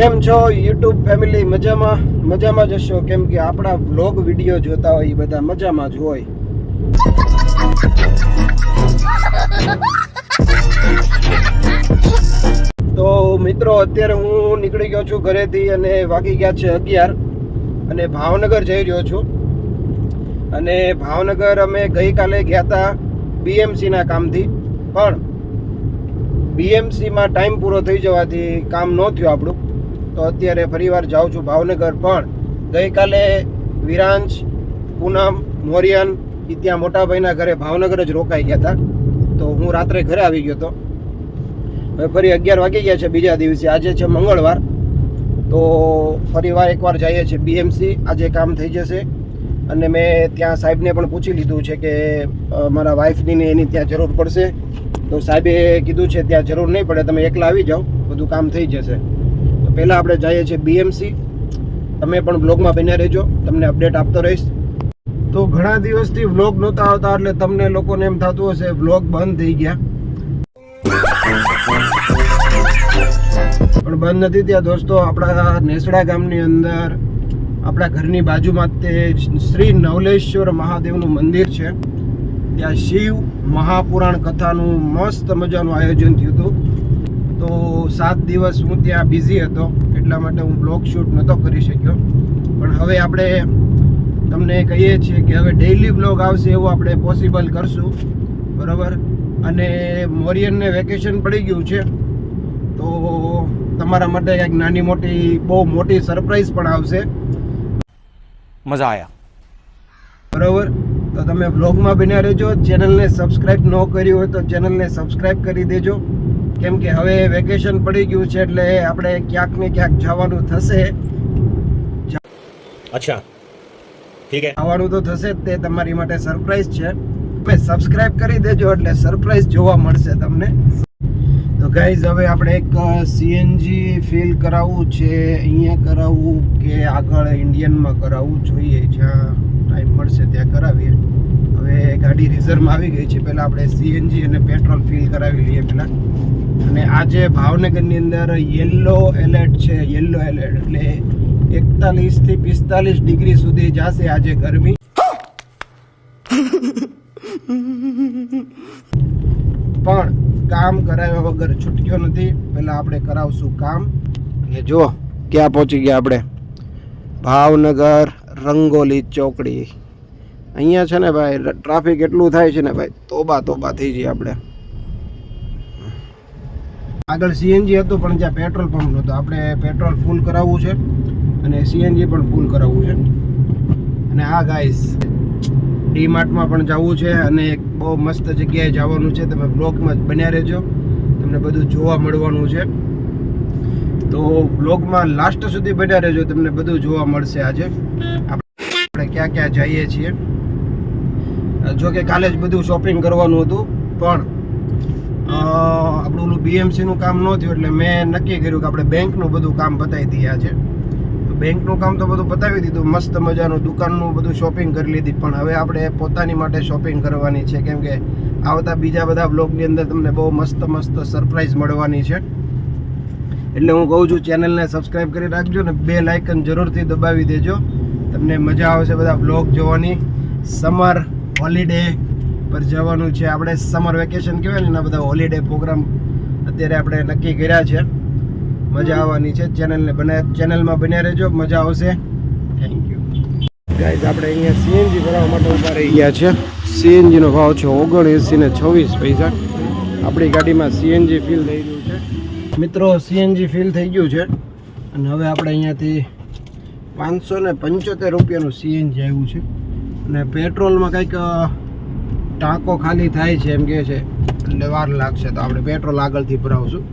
કેમ છો? YouTube family મજામાં? મજામાં જ હશો? કેમ કે આપણા વ્લોગ વીડિયો જોતા હોય એ બધા મજામાં જ હોય. તો મિત્રો, અત્યારે હું નીકળી ગયો છું ઘરેથી અને વાગી ગયા છે અગિયાર અને ભાવનગર જઈ રહ્યો છું. અને ભાવનગર અમે ગઈકાલે ગયા હતા બીએમસીના કામથી. પણ બીએમસીમાં ટાઈમ પૂરો થઈ જવાથી કામ ન થયું આપણું. તો અત્યારે ફરીવાર જાઉં છું ભાવનગર, પણ ગઈકાલે વિરાંશ પૂનમ, મોરિયન એ ત્યાં મોટાભાઈના ઘરે ભાવનગર જ રોકાઈ ગયા હતા તો હું રાત્રે ઘરે આવી ગયો હતો હવે ફરી અગિયાર વાગી ગયા છે બીજા દિવસે. આજે છે મંગળવાર. તો ફરીવાર એકવાર જઈએ છીએ બીએમસી આજે કામ થઈ જશે. અને મેં ત્યાં સાહેબને પણ પૂછી લીધું છે કે મારા વાઈફની એની ત્યાં જરૂર પડશે. તો સાહેબે કીધું છે, ત્યાં જરૂર નહીં પડે. તમે એકલા આવી જાઓ. બધું કામ થઈ જશે. તો પહેલાં આપણે જઈએ છીએ બીએમસી તમે પણ બ્લોગમાં બન્યા રહેજો. તમને અપડેટ આપતો રહીશ. તો ઘણા દિવસથી વ્લોગ નહોતા આવતા એટલે તમને લોકોને એમ થતું હશે વ્લોગ બંધ થઈ ગયા. પણ બંધ નથી ત્યાં દોસ્તો, આપણા નેસડા ગામની અંદર, આપણા ઘરની બાજુમાં તે શ્રી નવલેશ્વર મહાદેવનું મંદિર છે. ત્યાં શિવ મહાપુરાણ કથાનું મસ્ત મજાનું આયોજન થયું હતું. તો સાત દિવસ હું ત્યાં બિઝી હતો એટલા માટે હું બ્લોગ શૂટ નહોતો કરી શક્યો. પણ હવે આપણે તમને કહીએ છીએ કે હવે ડેઇલી બ્લોગ આવશે એવું આપણે પોસિબલ કરશું. બરાબર? અને મોરિયનને વેકેશન પડી ગયું છે. તો તમારા માટે કંઈક નાની મોટી બહુ મોટી સરપ્રાઈઝ પણ આવશે. મજા આવ્યા બરાબર? તો તમે બ્લોગમાં બન્યા રહેજો. ચેનલને સબસ્ક્રાઈબ ન કરી હોય તો ચેનલને સબસ્ક્રાઈબ કરી દેજો. કેમ કે હવે વેકેશન પડી ગયું છે એટલે આપણે ક્યાંક ને ક્યાંક જવાનું થશે. અચ્છા. ઠીક છે આવવાનું તો થશે તે તમારી માટે સરપ્રાઈઝ છે. તમે સબસ્ક્રાઇબ કરી દેજો એટલે સરપ્રાઈઝ જોવા મળશે તમને. તો ગાઈઝ હવે આપણે એક સીએનજી ફિલ કરાવવું છે. અહીંયા કરાવવું કે આગળ ઇન્ડિયનમાં કરાવવું જોઈએ. જ્યાં ટાઈમ મળશે ત્યાં કરાવીએ. હવે ગાડી રિઝર્વમાં આવી ગઈ છે. પહેલાં આપણે સીએનજી અને પેટ્રોલ ફિલ કરાવી લઈએ પહેલાં. અને આજે ભાવનગરની અંદર યલો એલર્ટ છે યલો એલર્ટ એટલે એકતાલીસથી પિસ્તાલીસ ડિગ્રી સુધી જશે આજે ગરમી. પણ કામ કરાવ્યા વગર છૂટક્યો નથી. પહેલાં આપણે કરાવશું કામ. અને જો ક્યાં પહોંચી ગયા આપણે. ભાવનગર રંગોલી ચોકડી. અહીંયા છે ને ભાઈ ટ્રાફિક એટલું થાય છે ને ભાઈ, તોબા તોબા થઈ જઈએ આપણે. આગળ સીએનજી હતું, પણ જ્યાં પેટ્રોલ પંપ નહોતો. આપણે પેટ્રોલ ફૂલ કરાવવું છે અને સીએનજી પણ ફૂલ કરાવવું છે. અને આ ગાઈસ ડીમાર્ટમાં પણ જવું છે અને એક બહુ મસ્ત જગ્યાએ જવાનું છે. તમે બ્લોગમાં જ બન્યા રહેજો. તમને બધું જોવા મળવાનું છે. તો બ્લોગમાં લાસ્ટ સુધી બન્યા રહેજો. તમને બધું જોવા મળશે આજે. આપણે ક્યાં ક્યાં જઈએ છીએ? જો કે કાલે જ બધું શોપિંગ કરવાનું હતું, પણ આપણું ઓલું બીએમસીનું કામ ન થયું એટલે મેં નક્કી કર્યું કે આપણે બેંકનું બધું કામ પતાવી દઈએ આજે. બેંકનું કામ તો બધું પતાવી દીધું, મસ્ત મજાનું દુકાનનું બધું શોપિંગ કરી લીધી, પણ હવે આપણે પોતાની માટે શોપિંગ કરવાની છે. કેમ કે આવતા બીજા બધા બ્લોગની અંદર તમને બહુ મસ્ત મસ્ત સરપ્રાઈઝ મળવાની છે. એટલે હું કહું છું ચેનલને સબસ્ક્રાઈબ કરી રાખજો ને બે લાઇકન જરૂરથી દબાવી દેજો. તમને મજા આવશે બધા બ્લોગ જોવાની. સમર હોલિડે પર જવાનું છે. આપણે સમર વેકેશન કહેવાય ને એના બધા હોલિડે પ્રોગ્રામ અત્યારે આપણે નક્કી કર્યા છે. મજા આવવાની છે. ચેનલને બને ચેનલમાં બન્યા રહેજો. મજા આવશે. થેન્ક યુ ગાઈઝ આપણે અહીંયા સીએનજી ભરાવવા માટે ઊભા રહી ગયા છે. સીએનજીનો ભાવ છે ઓગણએંસી ને છવ્વીસ પૈસા. આપણી ગાડીમાં સીએનજી ફિલ થઈ ગયું છે. મિત્રો સીએનજી ફિલ થઈ ગયું છે. અને હવે આપણે અહીંયાથી પાંચસો ને પંચોતેર રૂપિયાનું સીએનજી આવ્યું છે. અને પેટ્રોલમાં કંઈક ટાંકો ખાલી થાય છે એમ કહે છે. એટલે વાર લાગશે તો આપણે પેટ્રોલ આગળથી ભરાવશું.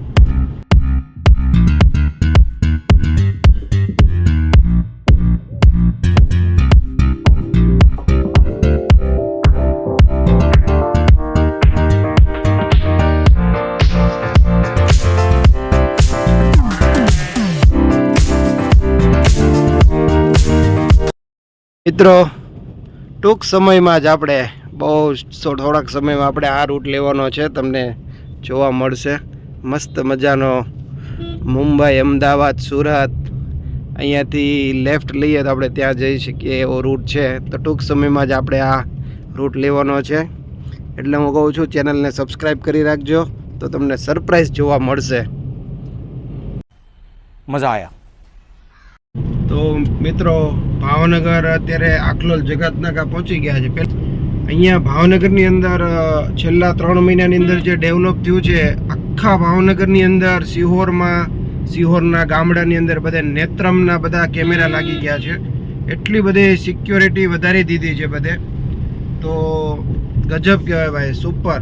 મિત્રો ટૂંક સમયમાં જ આપણે બહુ થોડાક સમયમાં આપણે આ રૂટ લેવાનો છે, તમને જોવા મળશે. મસ્ત મજાનો મુંબઈ, અમદાવાદ, સુરત. અહીંયાથી લેફ્ટ લઈએ તો આપણે ત્યાં જઈ શકીએ એવો રૂટ છે. તો ટૂંક સમયમાં જ આપણે આ રૂટ લેવાનો છે. એટલે હું કહું છું, ચેનલને સબસ્ક્રાઈબ કરી રાખજો તો તમને સરપ્રાઈઝ જોવા મળશે. મજા આવ્યા તો મિત્રો, ભાવનગર અત્યારે આખલોલ જગતનાકા પહોંચી ગયા છે. અહીંયા ભાવનગરની અંદર છેલ્લા ત્રણ મહિનાની અંદર જે ડેવલપ થયું છે, આખા ભાવનગરની અંદર સિહોરમાં, સિહોરના ગામડાની અંદર બધે નેત્રમના બધા કેમેરા લાગી ગયા છે. એટલી બધી સિક્યોરિટી વધારી દીધી છે બધે. તો ગજબ કહેવાય ભાઈ સુપર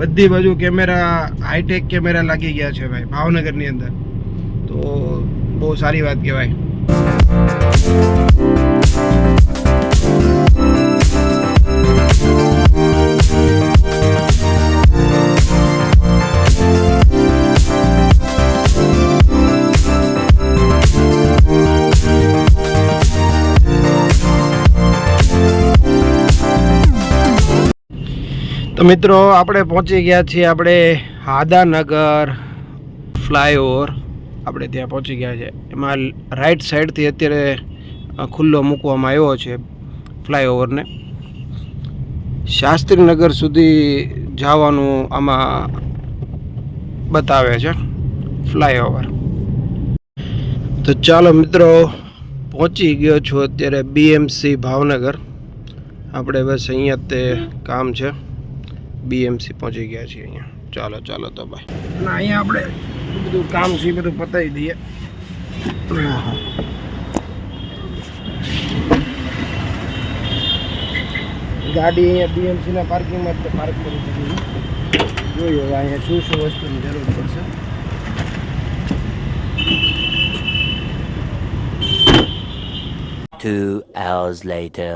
બધી બાજુ કેમેરા હાઈટેક કેમેરા લાગી ગયા છે ભાઈ, ભાવનગરની અંદર. તો બહુ સારી વાત કહેવાય. મિત્રો આપણે પહોંચી ગયા છીએ આપણે હાદાનગર ફ્લાયઓવર. આપણે ત્યાં પહોંચી ગયા છે. એમાં રાઈટ સાઈડથી અત્યારે ખુલ્લો મૂકવામાં આવ્યો છે ફ્લાયઓવરને. શાસ્ત્રીનગર સુધી જવાનું આમાં બતાવે છે ફ્લાયઓવર. તો ચાલો મિત્રો, પહોંચી ગયો છું અત્યારે બીએમસી ભાવનગર. આપણે બસ અહીંયા તે કામ છે. બીએમસી પહોંચી ગયા છીએ અહીંયા. ચાલો ચાલો તો ભાઈ અહીંયા આપણે બધું કામ છે બધું પતાવી દઈએ. ગાડી અહીંયા બીએમસી ના પાર્કિંગમાં જ પાર્ક કરી દીધી જોઈએ હવે અહીંયા શું શું વસ્તુની જરૂર પડશે. Two hours later.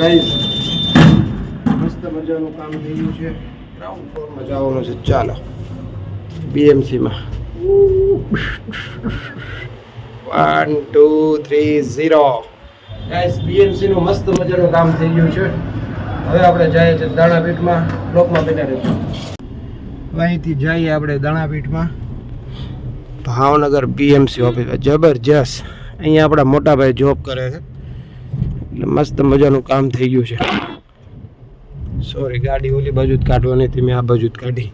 Guys, મસ્ત મજાનું કામ થઈ ગયું છે. ગ્રાઉન્ડ ફ્લોરમાં જવાનું છે. ચાલો. બીએમસીમાં one two three zero guys બીએમસીનું મસ્ત મજાનું કામ થઈ ગયું છે. હવે આપણે જઈએ છીએ દાણાપીઠમાં, બ્લોકમાં બેઠા રહીશું. અહીંથી જઈએ આપણે દાણાપીઠમાં. ભાવનગર બીએમસી ઓફિસ જબરજસ્ત. અહીંયા આપણા મોટાભાઈ જોબ કરે છે. એટલે મસ્ત મજાનું કામ થઈ ગયું છે. સોરી ગાડી ઓલી બાજુ જ કાઢવાની હતી, મેં આ બાજુ જ કાઢી.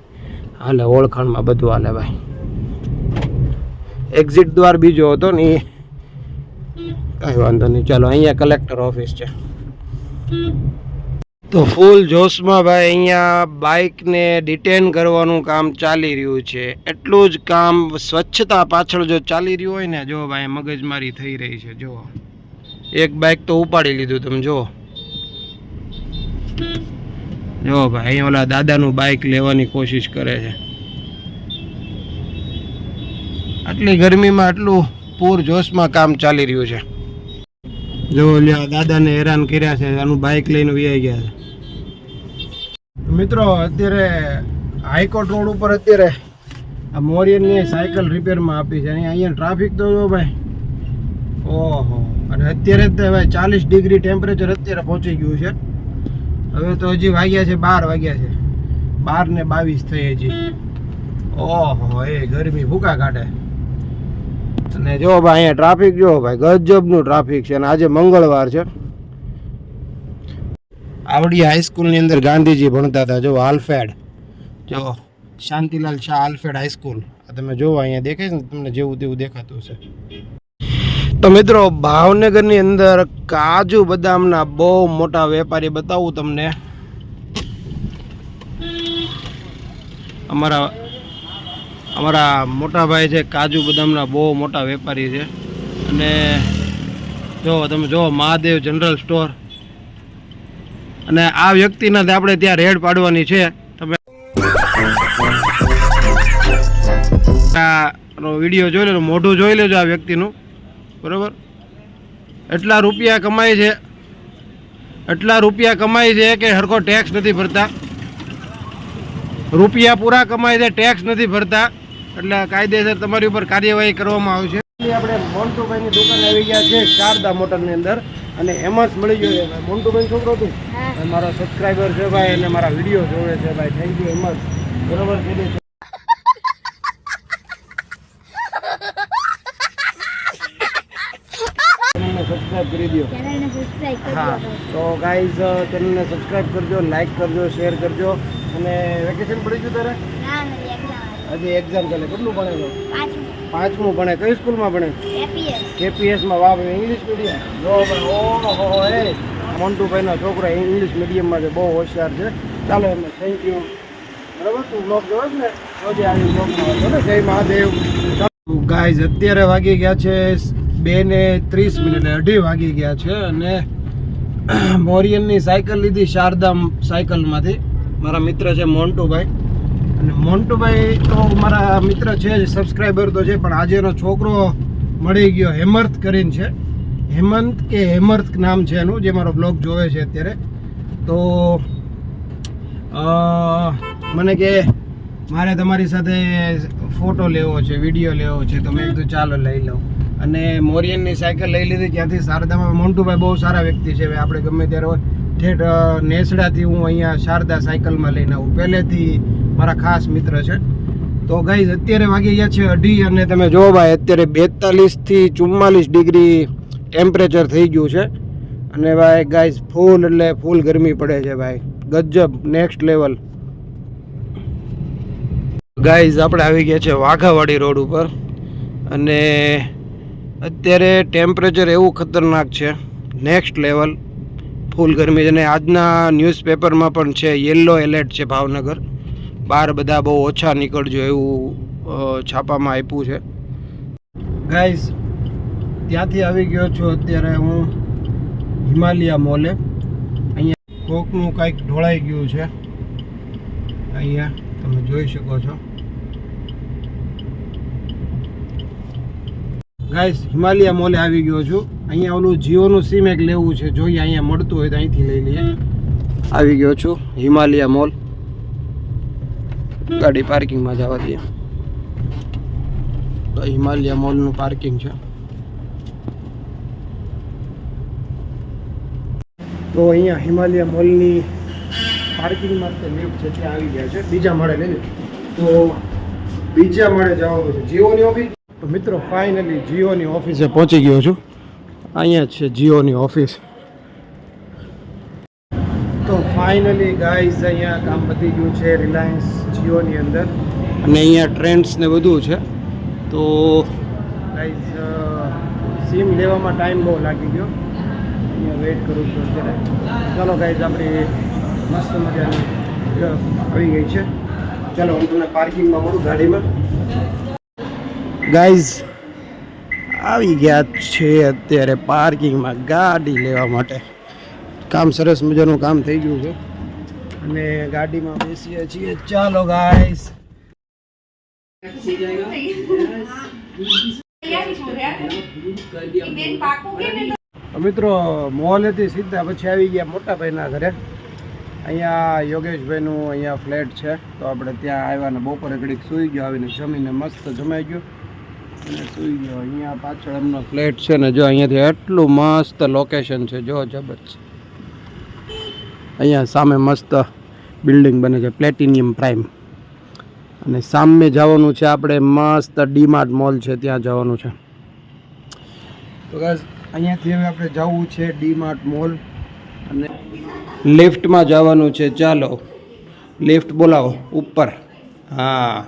હાલે, ઓળખાણમાં બધું હાલે ભાઈ. એક્ઝિટ દ્વાર બીજો હતો ને એ કાંઈ વાંધો નહીં, ચાલો, અહીંયા કલેક્ટર ઓફિસ છે. તો ફૂલ જોશમાં ભાઈ, અહીંયા બાઇકને ડિટેન કરવાનું કામ ચાલી રહ્યું છે. એટલું જ કામ સ્વચ્છતા પાછળ જો ચાલી રહ્યું હોય ને, જો ભાઈ, મગજમારી થઈ રહી છે, જો. એક બાઇક તો ઉપાડી લીધું તમે, જો. જો ભાઈ ઓલા દાદાનું બાઇક લેવાની કોશિશ કરે છે. આટલી ગરમીમાં આટલું પૂર જોશમાં કામ ચાલી રહ્યું છે. જો ઓલા દાદાને હેરાન કર્યા છે, આનું બાઇક લઈને વ્યાઈ ગયા છે. મિત્રો, અત્યારે હાઈકોર્ટ રોડ ઉપર અત્યારે આ મોરિયનની સાયકલ રિપેરમાં આપી છે. અહીંયા ટ્રાફિક તો જો ભાઈ. ઓહો. અને અત્યારે જ ભાઈ ચાલીસ ડિગ્રી ટેમ્પરેચર અત્યારે પહોંચી ગયું છે. હવે તો હજી વાગ્યા છે બાર વાગ્યા છે. બાર ને બાવીસ થઈ હજી. ઓહો એ ગરમી ભૂકા કાઢે. અને જો ભાઈ અહીંયા ટ્રાફિક જો ભાઈ ગજબનું ટ્રાફિક છે અને આજે મંગળવાર છે. આવડી હાઈસ્કૂલની અંદર ગાંધીજી ભણતા હતા જો આલ્ફેડ. જો શાંતિલાલ શાહ આલ્ફેડ હાઈસ્કૂલ આ તમે જોવો અહીંયા દેખાય છે ને તમને જેવું તેવું દેખાતું છે તો મિત્રો, ભાવનગરની અંદર કાજુ બદામના બહુ મોટા વેપારી બતાવું તમને. અમારા અમારા મોટા ભાઈ છે, કાજુ બદામના બહુ મોટા વેપારી છે. અને જો, તમે જો, મહાદેવ જનરલ સ્ટોર. અને આ વ્યક્તિના આપણે ત્યાં રેડ પાડવાની છે. તમે વીડિયો જોઈ લેજો, મોઢું જોઈ લેજો આ વ્યક્તિનું. બરોબર? એટલા રૂપિયા કમાય છે એટલા રૂપિયા કમાય છે કે હરખો ટેક્સ નથી ભરતા. રૂપિયા પૂરા કમાય છે ટેક્સ નથી ભરતા. એટલે કાયદેસર તમારી ઉપર કાર્યવાહી કરવામાં આવશે. આપણે મોન્ટુભાઈની દુકાન આવી ગયા છે શારદા મોટરની અંદર અને એમાં જ મળી ગયો છે ભાઈ. મોન્ટુભાઈ છોકરો તું? મારો સબસ્ક્રાઈબર છે ભાઈ અને મારા વીડિયો જોવે છે ભાઈ. થેન્ક યુ એમ જ બરોબર છે સબસ્ક્રાઇબ કરી દો હા તો ગાઈઝ ચેનલને સબસ્ક્રાઇબ કરજો લાઈક કરજો શેર કરજો. અને વેકેશન પડી ગયું તારે? હજી એક્ઝામ ચાલે. કેટલું ભણે છો? પાંચમું. ભણે. કઈ સ્કૂલમાં ભણે? કેપીએસમાં વાવ ઇંગ્લિશ મીડિયમ જો ઓહો એ મોન્ટુભાઈનો છોકરો ઇંગ્લિશ મીડિયમમાં છે. બહુ હોશિયાર છે. ચાલો એમને થેન્ક યુ બરાબર? તું બ્લોગ જોવે છે ને? રોજે આવી બ્લોગમાં ને જય મહાદેવ. ગાઈઝ અત્યારે વાગી ગયા છે બે ને ત્રીસ મિનિટ અઢી વાગી ગયા છે અને મોરિયનની સાયકલ લીધી શારદા સાયકલમાંથી. મારા મિત્ર છે મોન્ટુભાઈ. અને મોન્ટુભાઈ તો મારા મિત્ર છે જ સબસ્ક્રાઈબર તો છે, પણ આજે એનો છોકરો મળી ગયો હેમર્થ કરીને છે. હેમંત કે હેમર્થ નામ છે એનું, જે મારો બ્લોગ જોવે છે અત્યારે. તો મને કે મારે તમારી સાથે ફોટો લેવો છે, વીડિયો લેવો છે, તો મેં કીધું ચાલો લઈ લઉં. અને મોરિયનની સાયકલ લઈ લીધી. ત્યાંથી શારદામાં મોન્ટુભાઈ બહુ સારા વ્યક્તિ છે. આપણે ગમે ત્યારે હોય, ઠેઠ નેસડાથી હું અહીંયા શારદા સાયકલમાં લઈને આવું. પહેલેથી મારા ખાસ મિત્ર છે. તો ગાઈઝ અત્યારે વાગી ગયા છે અઢી અને તમે જો ભાઈ, અત્યારે બેતાલીસથી ચુમ્માલીસ ડિગ્રી ટેમ્પરેચર થઈ ગયું છે. અને ભાઈ ગાઈઝ ફૂલ એટલે ફૂલ ગરમી પડે છે ભાઈ. ગજબ નેક્સ્ટ લેવલ ગાઈઝ આપણે આવી ગયા છે વાઘાવાડી રોડ ઉપર. અને અત્યારે ટેમ્પરેચર એવું ખતરનાક છે. નેક્સ્ટ લેવલ ફૂલ ગરમી. છે અને આજના ન્યૂઝપેપરમાં પણ છે યલો એલર્ટ છે ભાવનગર. બહાર બધા બહુ ઓછા નીકળજો એવું છાપામાં આપ્યું છે. ગાઈઝ ત્યાંથી આવી ગયો છું અત્યારે હું હિમાલયા મોલે. અહીંયા કોકનું કાંઈક ઢોળાઈ ગયું છે. અહીંયા તમે જોઈ શકો છો. ગાઈસ, હિમાલયા મોલે આવી ગયો છું. અહીંયા ઓલું જીઓનું સિમ એક લેવું છે. જોઈએ અહીંયા મળતું હોય તો અહીંથી લઈ લઈએ. આવી ગયો છું, હિમાલયા મોલ. ગાડી પાર્કિંગમાં જવા દઈએ. તો હિમાલયા મોલનું પાર્કિંગ છે. તો અહીંયા હિમાલયા મોલની પાર્કિંગમાં માટે લિફ્ટ છે, ત્યાં આવી ગયા છે. બીજા માળે લેજો તો બીજા માળે જવાનું છે. જીઓની ઓફિસ તો મિત્રો ફાઇનલી જીઓની ઓફિસે પહોંચી ગયો છું. અહીંયા છે જીઓની ઓફિસ. તો ફાઇનલી ગાઈઝ અહીંયા કામ પતી ગયું છે રિલાયન્સ જીઓની અંદર. અને અહીંયા ટ્રેન્ડ્સ ને બધું છે. તો ગાઈઝ સિમ લેવામાં ટાઈમ બહુ લાગી ગયો. અહીંયા વેઇટ કરું છું અત્યારે. ચાલો ગાઈઝ આપણી મસ્ત મજાની આવી ગઈ છે. ચાલો હું તમને પાર્કિંગમાં મળું ગાડીમાં. ગાઈઝ આવી ગયા છે અત્યારે પાર્કિંગમાં ગાડી લેવા માટે. કામ સરસ મજાનું કામ થઈ ગયું છે. અને ગાડીમાં બેસીએ છીએ. ચાલો ગાઈઝ મિત્રો મોહલેથી સીધા પછી આવી ગયા મોટા ભાઈના ઘરે. અહીંયા યોગેશભાઈનું અહીંયા ફ્લેટ છે. તો આપણે ત્યાં આવ્યા ને બપોરે ઘડીક સૂઈ ગયો આવીને જમીને મસ્ત જમાઈ ગયો. અને સુઈ ગયો અહીંયા પાછળ એમનો ફ્લેટ છે ને, જો અહીંયાથી એટલું મસ્ત લોકેશન છે, જો જબરજસ્ત. અહીંયા સામે મસ્ત બિલ્ડિંગ બને છે પ્લેટિનિયમ પ્રાઇમ અને સામે જવાનું છે આપણે મસ્ત ડીમાર્ટ મોલ છે, ત્યાં જવાનું છે. તો બસ અહીંયાથી હવે આપણે જવું છે ડીમાર્ટ મોલ. અને લિફ્ટમાં જવાનું છે, ચાલો. લિફ્ટ બોલાવો, ઉપર. હા,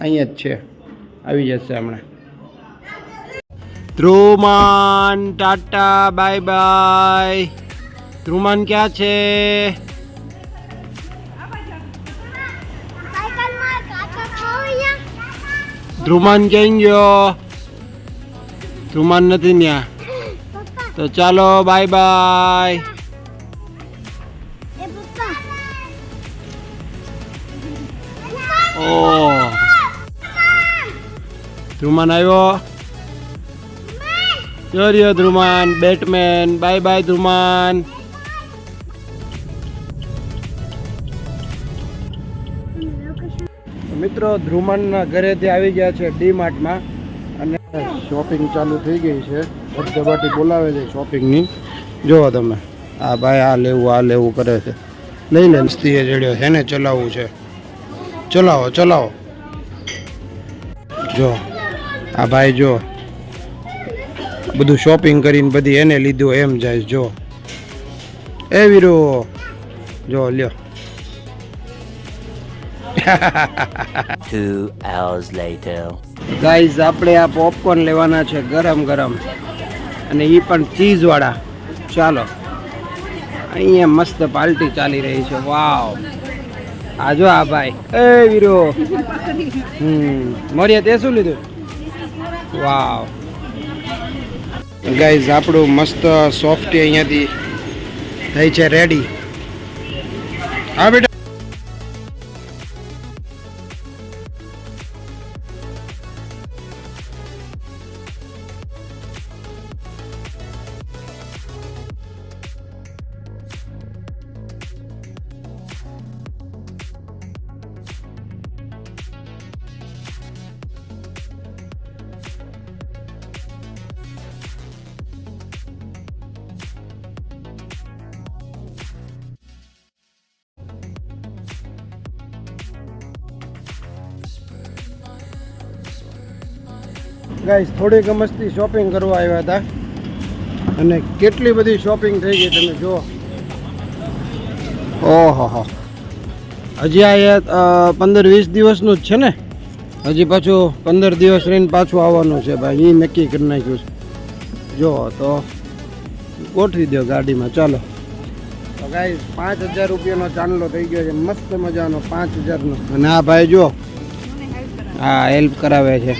અહીંયા જ છે. આવી જશે હમણાં. Dhruman tata bye bye. Dhruman ક્યાં છે? ધ્રુમાન ક્યાં ગયો? ધ્રુમાન નથી ત્યાં તો ચાલો બાય બાય. ઓ ધ્રુમાન આવ્યો? જો Dhruman Batman bye bye Dhruman. મિત્રો ધ્રુમાનના ઘરેથી આવી ગયા છે ડી માર્ટમાં અને શોપિંગ ચાલુ થઈ ગઈ છે. ધબધબાટી બોલાવે છે શોપિંગની. જુઓ તમે. આ ભાઈ આ લેવું આ લેવું કરે છે. લઈ લે મસ્તીએ જડ્યો છે ને ચલાવવું છે. ચલાવો ચલાવો. જો આ ભાઈ જો. બધું શોપિંગ કરીને બધી એને લીધું એમ જાય જો. એ વીરો જો લ્યો. Two hours later. ગાઈઝ આપણે આ પોપકોર્ન લેવાના છે ગરમ ગરમ. અને એ પણ ચીઝવાળા. ચાલો. અહીંયા મસ્ત પાર્ટી ચાલી રહી છે. વાવ. આ જો આ ભાઈ. એ વીરો. હમ. મોરિયા તે શું લીધું? વાવ. ગાઈઝ આપણું મસ્ત સોફ્ટી અહીંયાથી થઈ છે રેડી હા બેટા? ગાઈસ થોડીક મસ્તી શોપિંગ કરવા આવ્યા હતા. અને કેટલી બધી શોપિંગ થઈ ગઈ તમે જુઓ. ઓહો હો. હજી આ પંદર વીસ દિવસનું જ છે ને? હજી પાછું પંદર દિવસ રહીને પાછું આવવાનું છે ભાઈ. એ નક્કી કરી નાખ્યું છે. જુઓ તો ગોઠવી દો ગાડીમાં. ચાલો. તો ગાઈસ પાંચ હજાર રૂપિયાનો ચાંદલો થઈ ગયો છે. મસ્ત મજાનો પાંચ હજારનો. અને આ ભાઈ જો હા હેલ્પ કરાવે છે.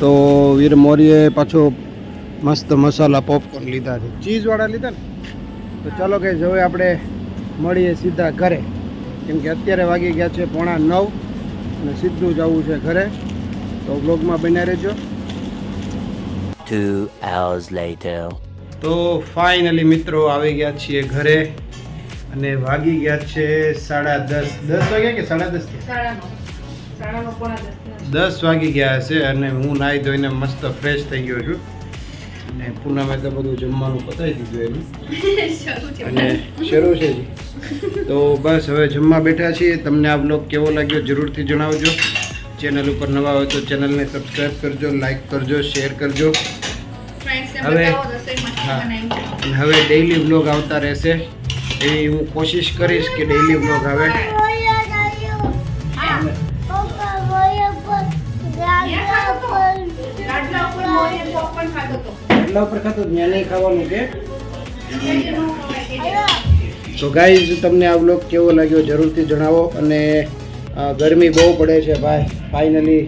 તો વીર મોરીએ પાછો મસ્ત મસાલા પોપકોર્ન લીધા છે. ચીઝવાળા લીધા ને? તો ચાલો કે હવે આપણે મળીએ સીધા ઘરે. કેમ કે અત્યારે વાગી ગયા છે પોણા નવ અને સીધું જવું છે ઘરે. તો બ્લોગમાં બન્યા રહેજો. Two hours later. તો ફાઇનલી મિત્રો આવી ગયા છીએ ઘરે અને વાગી ગયા છે સાડા દસ. દસ વાગ્યા કે સાડા દસ? દસ. વાગી ગયા હશે અને હું નાહી ધોઈને મસ્ત ફ્રેશ થઈ ગયો છું. અને પૂનમે તો બધું જમવાનું પતાવી દીધું એનું. અને શરૂ છે જી તો બસ હવે જમવા બેઠા છીએ. તમને આ બ્લોગ કેવો લાગ્યો જરૂરથી જણાવજો. ચેનલ ઉપર નવા હોય તો ચેનલને સબસ્ક્રાઈબ કરજો લાઈક કરજો શેર કરજો. હવે હા. હવે ડેઈલી બ્લોગ આવતા રહેશે. એવી હું કોશિશ કરીશ કે ડેઈલી બ્લોગ આવે. એટલા ઉપર ખાતો ત્યાં નહીં ખાવાનું કે. તો ગાઈઝ તમને આ બ્લોગ કેવો લાગ્યો જરૂરથી જણાવો અને ગરમી બહુ પડે છે ભાઈ. ફાઇનલી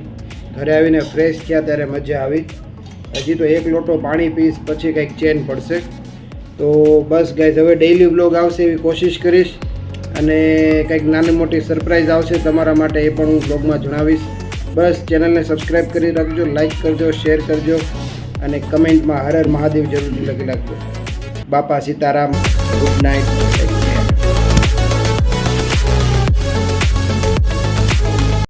ઘરે આવીને ફ્રેશ થયા ત્યારે મજા આવી. હજી તો એક લોટો પાણી પીશ, પછી કંઈક ચેન પડશે. તો બસ ગાઈઝ હવે ડેઈલી બ્લોગ આવશે એવી કોશિશ કરીશ. અને કંઈક નાની મોટી સરપ્રાઈઝ આવશે તમારા માટે એ પણ હું બ્લોગમાં જણાવીશ. બસ ચેનલને સબસ્ક્રાઈબ કરી રાખજો લાઈક કરજો શેર કરજો. અને કમેન્ટમાં હર હર મહાદેવ જરૂરથી લખી નાખજો. બાપા સીતારામ ગુડ નાઇટ.